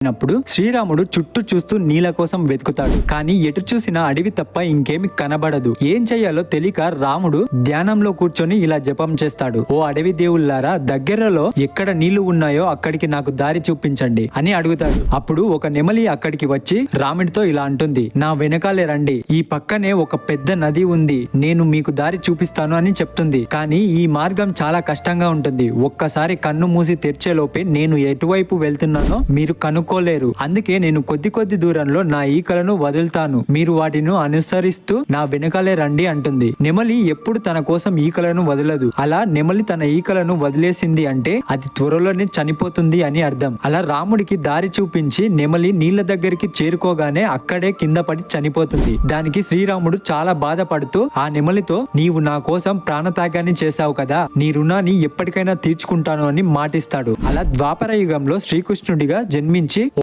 అయినప్పుడు శ్రీరాముడు చుట్టూ చూస్తూ నీళ్ళ కోసం వెతుకుతాడు. కానీ ఎటు చూసినా అడవి తప్ప ఇంకేమి కనబడదు. ఏం చెయ్యాలో తెలియక రాముడు ధ్యానంలో కూర్చొని ఇలా జపం చేస్తాడు. ఓ అడవి దేవుళ్ళారా దగ్గరలో ఎక్కడ నీళ్ళు ఉన్నాయో అక్కడికి నాకు దారి చూపించండి అని అడుగుతాడు. అప్పుడు ఒక నెమలి అక్కడికి వచ్చి రాముడితో ఇలా అంటుంది. నా వెనకాలే రండి. ఈ పక్కనే ఒక పెద్ద నది ఉంది. నేను మీకు దారి చూపిస్తాను అని చెప్తుంది. కానీ ఈ మార్గం చాలా కష్టంగా ఉంటుంది. ఒక్కసారి కన్ను మూసి తెరిచేలోపే నేను ఎటువైపు వెళ్తున్నానో మీరు కను కనుక్కోలేరు అందుకే నేను కొద్ది కొద్ది దూరంలో నా ఈకలను వదులుతాను. మీరు వాటిని అనుసరిస్తూ నా వెనకాలే రండి అంటుంది. నెమలి ఎప్పుడు తన కోసం ఈకలను వదలదు. అలా నెమలి తన ఈకలను వదిలేసింది అంటే అది త్వరలోనే చనిపోతుంది అని అర్థం. అలా రాముడికి దారి చూపించి నెమలి నీళ్ళ దగ్గరికి చేరుకోగానే అక్కడే కింద పడి చనిపోతుంది. దానికి శ్రీరాముడు చాలా బాధపడుతూ ఆ నెమలితో నీవు నా కోసం ప్రాణత్యాగాన్ని చేశావు కదా. నీ రుణాన్ని ఎప్పటికైనా తీర్చుకుంటాను అని మాటిస్తాడు. అలా ద్వాపర యుగంలో శ్రీకృష్ణుడిగా జన్మించి నుంచి